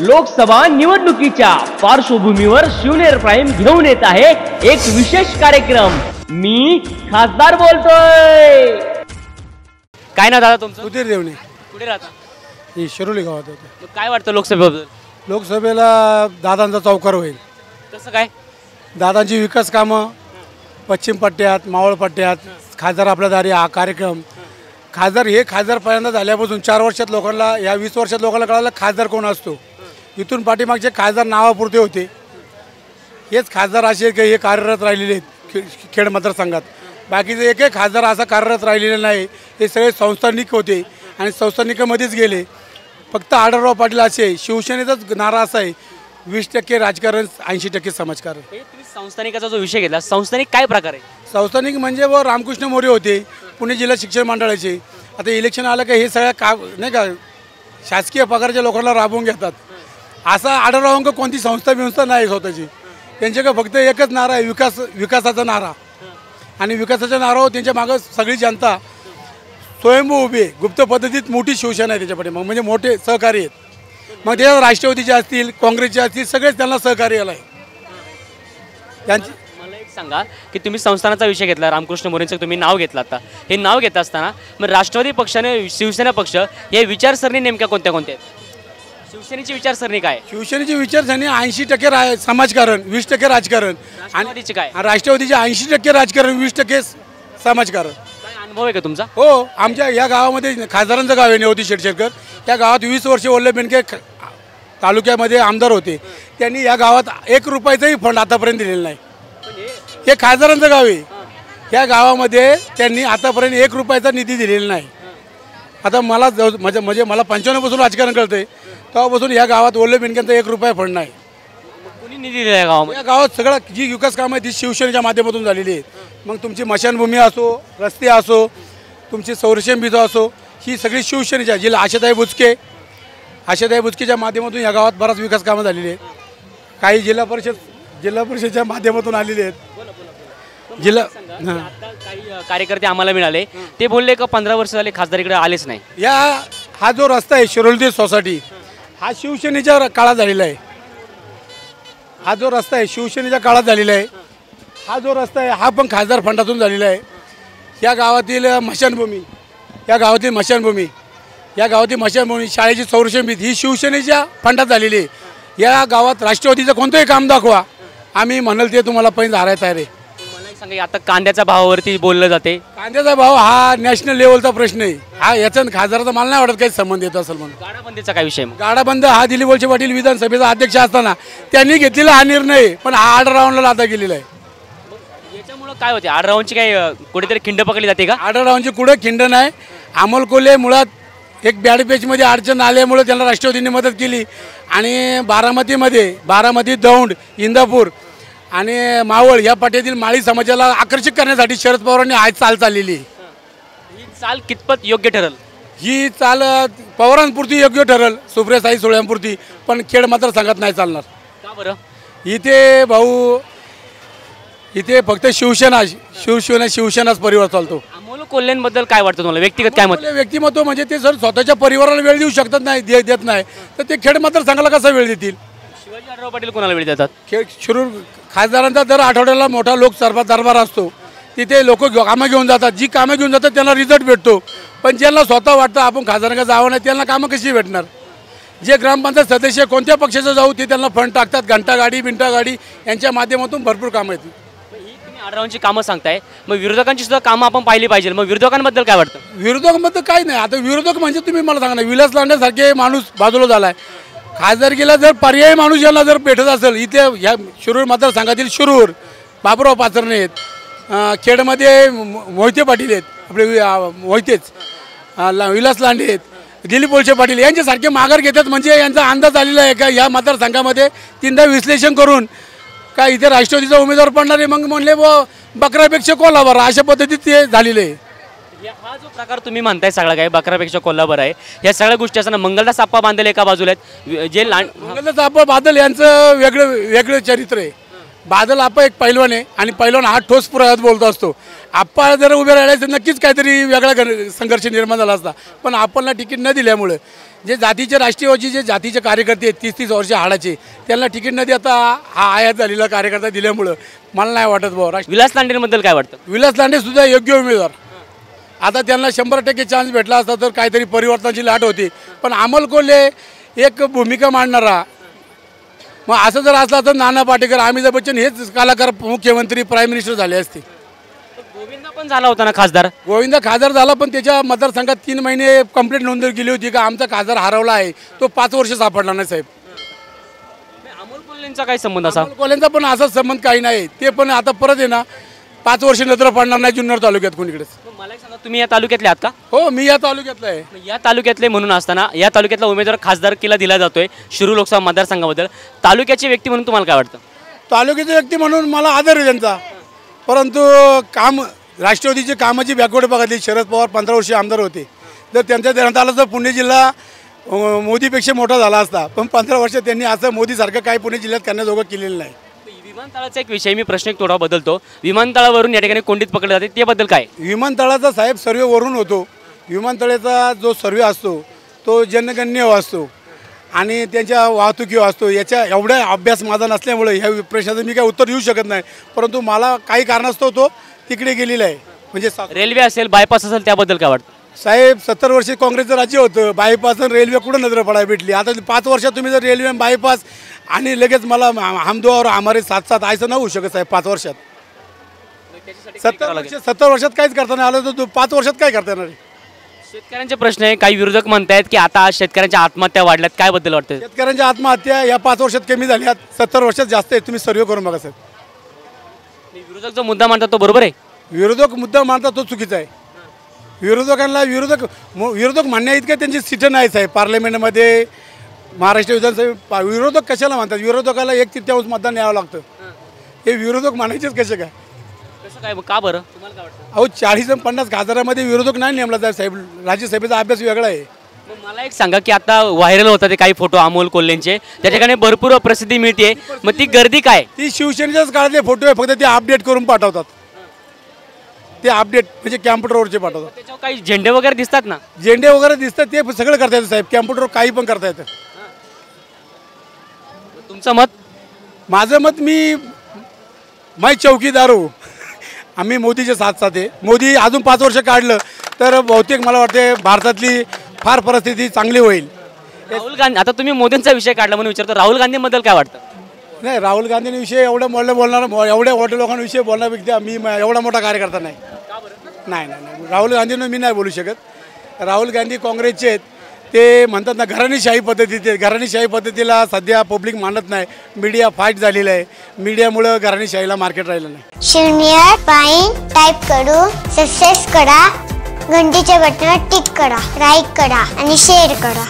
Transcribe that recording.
लोकसभा निवडणुकीच्या पार्श्वभूमीवर शिवनेर प्राईम घेऊन येत आहे एक विशेष कार्यक्रम. मी खासदार बोलतोय. काय ना दादा तुमचं? सुधीर देवणे. कुठे राहता? ही शिरोली गावात होते. मग काय वाटतं लोकसभेबद्दल? लोकसभेला दादांचा चौकार होईल. कसं काय? दादांची विकास कामं पश्चिम पट्ट्यात मावळ पट्ट्यात खासदार आपल्या दारी हा कार्यक्रम. खासदार हे खासदार पहिल्यांदा झाल्यापासून चार वर्षात लोकांना या वीस वर्षात लोकांना कळालं खासदार कोण असतो. इथून पाठीमागचे खासदार नावापुरते होते. हेच खासदार असे आहेत की हे कार्यरत राहिलेले आहेत खे- खेड मतदारसंघात. बाकीचे एकही खासदार असा कार्यरत राहिलेला नाही. हे सगळे संस्थानिक होते आणि संस्थानिकामध्येच गेले. फक्त आढळराव पाटील असे शिवसेनेचाच नारा असा आहे. वीस टक्के राजकारण ऐंशी टक्के समाजकारण. हे तुम्ही संस्थानिकाचा जो विषय घेतला संस्थानिक काय प्रकार आहे? संस्थानिक म्हणजे व रामकृष्ण मोरे होते पुणे जिल्हा शिक्षण मंडळाचे. आता इलेक्शन आलं का हे सगळ्या का नाही का शासकीय पगाराच्या लोकांना राबवून घेतात. असा आढळरावांक कोणती संस्था बिंस्था नाही स्वतःची. त्यांच्याकडे फक्त एकच नारा आहे विकास विकासाचा नारा. आणि विकासाच्या नारावर त्यांच्या मागं सगळी जनता स्वयंभू उभी आहे. गुप्त पद्धतीत मोठी शिवसेना आहे त्याच्याकडे मग म्हणजे मोठे सहकारी आहेत. मग ते राष्ट्रवादीचे असतील काँग्रेसचे असतील सगळेच त्यांना सहकार्य आलं आहे. त्यांची मला एक सांगा की तुम्ही संस्थानाचा विषय घेतला रामकृष्ण मोरेंचं तुम्ही नाव घेतलं आता. हे नाव घेत असताना मग राष्ट्रवादी पक्षाने शिवसेना पक्ष हे विचारसरणी नेमक्या कोणत्या कोणत्या आहेत? शिवसेनेची विचारसरणी काय? शिवसेनेची विचारसरणी ऐंशी टक्के समाजकारण वीस टक्के राजकारण. राष्ट्रवादीची काय? आणि राष्ट्रवादीचे ऐंशी टक्के राजकारण वीस टक्के समाजकारण. काय अनुभव आहे का तुमचा? हो आमच्या या गावामध्ये खासदारांचं गाव आहे नेवती शेटशेरकर त्या गावात वीस वर्ष वल्लभ बेनके ख- तालुक्यामध्ये आमदार होते. त्यांनी या गावात एक रुपयाचाही फंड आतापर्यंत दिलेला नाही. हे खासदारांचं गाव आहे. या गावामध्ये त्यांनी आतापर्यंत एक रुपयाचा निधी दिलेला नाही. आता मला जवळ- म्हणजे म्हणजे मला पंच्याण्णवपासून राजकारण कळतंय तेव्हापासून या गावात वल्लभ बेनकेंचा एक रुपया फंड नाही. कुणी निधी दिला या गावामध्ये? या गावात सगळं जी विकास कामं आहे ती शिवसेनेच्या माध्यमातून झालेली आहेत. मग तुमची मशानभूमी असो रस्ते असो तुमची संरक्षण बिजो असो ही सगळी शिवसेनेच्या जिल्हा आशाताई बुचके आशाताई बुचकेच्या माध्यमातून या गावात बराच विकास कामं झालेली आहेत. काही जिल्हा परिषद जिल्हा परिषदच्या माध्यमातून आलेली आहेत. जिल्हा हां आता काही अ, कार्यकर्ते आम्हाला मिळाले. ते बोलले का पंधरा वर्ष झाले खासदार इकडे आलेच नाही? या हा जो रस्ता आहे शिरोलदी सोसायटी हा शिवसेनेच्या काळात झालेला आहे. हा जो रस्ता आहे शिवसेनेच्या काळात झालेला आहे. हा जो रस्ता आहे हा पण खासदार फंडातून झालेला आहे. या गावातील मशानभूमी या गावातील मशानभूमी या गावातील मशानभूमी शाळेची संरक्षण भीत ही शिवसेनेच्या फंडात झालेली आहे. या गावात राष्ट्रवादीचं कोणतंही काम दाखवा. आम्ही म्हणाल ते तुम्हाला पहिले हारायचं आहे. रे सांगा आता कांद्याच्या भावावरती बोललं जाते. कांद्याचा भाव हा नॅशनल लेवलचा प्रश्न आहे. हा याचा आणि खासदाराचा मला नाही वाटत काही संबंध येतो असेल म्हणून. गाडाबंदीचा काय विषय मग? गाडाबंद हा दिलीप वळसे पाटील विधानसभेचा अध्यक्ष असताना त्यांनी घेतलेला हा निर्णय पण हा आठ राऊंडला लादा गेलेला आहे. याच्यामुळं काय होते? आडरावांची काय अ, कुठेतरी खिंड पकडली जाते का? आठ राऊंडची कुठं खिंडन आहे अमोल कोल्हे मुळात एक बॅड पेचमध्ये अडचण आल्यामुळे त्यांना राष्ट्रवादीने मदत केली. आणि बारामतीमध्ये बारामती दौंड इंदापूर आणि मावळ या पट्ट्यातील माळी समाजाला आकर्षित करण्यासाठी शरद पवारांनी आज चाल चाललेली ही चाल कितपत योग्य ठरल? ही चाल पवारांपुरती योग्य ठरल सुप्रियासाई सोळ्यांपुरती पण खेड मात्र सांगत नाही चालणार. का बरं? इथे भाऊ इथे फक्त शिवसेना शिवसेना शिवसेनाच परिवार चालतो. अमोल कोल्हेंबद्दल काय वाटतं तुम्हाला? व्यक्तिगत काय मत? आपले व्यक्तिमत्व म्हणजे ते जर स्वतःच्या परिवाराला वेळ देऊ शकतात नाही दे देत नाही. तर ते खेड मात्र सांगायला कसा वेळ देतील? शिवाजी आढराव पाटील कोणाला वेळ देतात? खेळ शिरूर खासदारांचा दर आठवड्याला मोठा लोक सरबा दरबार असतो. तिथे लोक कामं घेऊन जातात. जी कामं घेऊन जातात त्यांना रिझल्ट भेटतो. पण ज्यांना स्वतः वाटतं आपण खासदारांना जावं नाही त्यांना कामं कशी भेटणार? जे ग्रामपंचायत सदस्य कोणत्या पक्षाचं जाऊ ते त्यांना फंड टाकतात. घंटा गाडी यांच्या माध्यमातून भरपूर कामं येतील. ही तुम्ही आढरावांची कामं सांगताय. मग विरोधकांची सुद्धा कामं आपण पाहिली पाहिजे मग विरोधकांबद्दल काय वाटतं? विरोधकांमध्ये काही नाही. आता विरोधक म्हणजे तुम्ही मला सांगा ना विलास लांडेसारखे माणूस बाजूला झालाय. खासदारकीला जर पर्यायी माणूस यांना जर भेटत असेल इथे ह्या शिरूर मतदारसंघातील शिरूर बाबुराव पाचरणे आहेत खेडमध्ये मोहिते पाटील आहेत आपले मोहितेच ला- विलास लांडे आहेत दिलीप वळसे पाटील यांच्यासारखे माघार घेतात म्हणजे यांचा अंदाज आलेला आहे का या मतदारसंघामध्ये तीनदा विश्लेषण करून का इथे राष्ट्रवादीचा उमेदवार पडणार आहे? मग म्हणले व बकरापेक्षा कोल्हापूर अशा पद्धतीत ते झालेले आहे. या- हा जो प्रकार तुम्ही म्हणताय सगळा काय बकरापेक्षा कोल्हापूर आहे. या सगळ्या गोष्टी असताना मंगलदा साप्पा बांधले एका बाजूला आहेत. जे लांड मंगलदास आप्पा बादल यांचं वेगळं वेगळं चरित्र आहे. बादल आप्पा एक पैलवान आहे आणि पैलवान हा ठोस पुराव्यात बोलतो असतो. आप्पा जर उभे राहिले तर नक्कीच काहीतरी वेगळा गण- संघर्ष निर्माण झाला असता. पण आपणला तिकीट न दिल्यामुळे जे जातीचे राष्ट्रीयवादी जे जातीचे कार्यकर्ते आहेत तीस तीस वर्ष हाडाचे त्यांना तिकीट न देता हा आयात झालेला कार्यकर्ता दिल्यामुळं मला नाही वाटत भाऊ राष्ट्र विलास लांडेंबद्दल काय वाटतं? विलास लांडे सुद्धा योग्य उमेदवार. आता त्यांना शंभर टक्के चान्स भेटला असता तर काहीतरी परिवर्तनाची लाट होती. पण अमोल कोल्हे एक भूमिका मांडणारा मग असं जर असलं तर नाना पाटेकर अमिताभ बच्चन हेच कलाकार मुख्यमंत्री प्राईम मिनिस्टर झाले असते. गोविंद पण झाला होता ना खासदार? गोविंद खासदार झाला पण त्याच्या मतदारसंघात तीन महिने कंप्लेंट नोंद केली होती का आमचा खासदार हरवला आहे. तो पाच वर्ष सापडला नाही साहेब. अमोल कोल्हेंचा काय संबंध असा? अमोल कोल्हेंचा पण असाच संबंध काही नाही. ते पण आता परत आहे ना पाच वर्ष नजर पडणार नाही जुन्नर तालुक्यात कोणीकडेच. मला एक सांगा तुम्ही या तालुक्यातले आहात का? हो मी या तालुक्यातला आहे. मग या तालुक्यातले म्हणून असताना या तालुक्यातला उमेदवार खासदारकीला दिला जातोय शिरूर लोकसभा मतदारसंघाबद्दल. तालुक्याची व्यक्ती म्हणून तुम्हाला काय वाटतं? तालुक्याचे व्यक्ती म्हणून मला आदर आहे त्यांचा. परंतु काम राष्ट्रवादीचे कामाची बॅकवर्ड बघितली शरद पवार पंधरा वर्षी आमदार होते. जर त्यांच्या देण्यात आलं तर पुणे जिल्हा अं, मोदीपेक्षा मोठा झाला असता पण पंधरा वर्ष त्यांनी असं मोदीसारखं काही पुणे जिल्ह्यात करण्याजोगं केलेलं नाही. विमानतळाचा एक विषय मी प्रश्न एक थोडा बदलतो. विमानतळावरून या ठिकाणी कोंडीत पकडले जाते त्याबद्दल काय? विमानतळाचा साहेब सर्वे वरून होतो. विमानतळाचा जो सर्वे असतो तो जनगण्य असतो. आणि त्यांच्या वाहतुकी असतो. याच्या एवढा अभ्यास माझा नसल्यामुळे ह्या प्रश्नाचं मी काय उत्तर देऊ शकत नाही. परंतु मला काही कारणास्तव तो तिकडे गेलेला आहे. म्हणजे रेल्वे असेल बायपास असेल त्याबद्दल काय वाटतं? साहेब सत्तर वर्षे काँग्रेसचं राज्य होतं. बायपास आणि रेल्वे कुठं नजर पडायला भेटली? आता पाच वर्षात तुम्ही जर रेल्वे बायपास आणि लगेच मला हमदो और हमारे साथ साथ आयचं नाही होऊ शकत साहेब पाच वर्षात. सत्तर वर्ष सत्तर वर्षात काहीच करता नाही आलं तर तो पाच वर्षात काय करता येणार? शेतकऱ्यांचे प्रश्न आहे. काही विरोधक म्हणतायत की आता शेतकऱ्यांच्या आत्महत्या वाढल्यात. काय बद्दल वाटतं शेतकऱ्यांच्या आत्महत्या या पाच वर्षात कमी झाल्यात. सत्तर वर्षात जास्त आहेत तुम्ही सर्वे करून बघा साहेब. विरोधक जो मुद्दा मांडतात तो बरोबर आहे? विरोधक मुद्दा मानतात तो चुकीचा आहे. विरोधकांना विरोधक विरोधक म्हणण्या इतके त्यांची सीटं नाही साहेब. पार्लमेंटमध्ये महाराष्ट्र विधानसभे विरोधक कशाला म्हणतात विरोधकाला एक तृतीयांश मतदान यावं लागतं. हे विरोधक म्हणायचेच कसे काय? कसं काय? का बरं? तुम्हाला काय वाटतं? अहो चाळीस पन्नास खासदारामध्ये विरोधक नाही नेमला जात साहेब. राज्यसभेचा अभ्यास वेगळा आहे. मला एक सांगा की आता व्हायरल होतात ते काही फोटो अमोल कोल्हेंचे. त्या ठिकाणी भरपूर प्रसिद्धी मिळते मग ती गर्दी काय? ती शिवसेनेच्याच काळातले फोटो आहे. फक्त ते अपडेट करून पाठवतात. ते अपडेट म्हणजे कॅम्प्युटरवरचे पाठवतात. त्याच्यावर काही झेंडे वगैरे दिसतात ना? झेंडे वगैरे दिसतात ते सगळं करता येतं साहेब. कॅम्प्युटर काही पण करता येतं. तुमचं मत? माझं मत मी मै चौकीदार हो. आम्ही मोदीचे साथ साथ. आहे मोदी अजून पाच वर्ष काढलं तर बहुतेक मला वाटते भारतातली फार परिस्थिती चांगली होईल. राहुल गांधी आता तुम्ही मोदींचा विषय काढला म्हणून विचारतो. राहुल गांधीबद्दल काय वाटतं? नाही राहुल गांधींविषयी एवढं मोठं बोलणार एवढ्या मोठ्या लोकांविषयी बोलण्यापेक्षा मी एवढा मोठा कार्यकर्ता नाही. नाही नाही नाही. राहुल गांधींना मी नाही बोलू शकत. राहुल गांधी काँग्रेसचे आहेत. ते म्हणतात ना घराणीशाही पद्धतीचे घराणीशाही पद्धतीला सध्या पब्लिक मानत नाही. मीडिया फाईट झालेला आहे. मीडियामुळं घराणीशाहीला मार्केट राहिलं नाही. शून्य पाईन टाईप करू सक्सेस करा घंटीच्या बटनावर टिक करा लाईक करा आणि शेअर करा.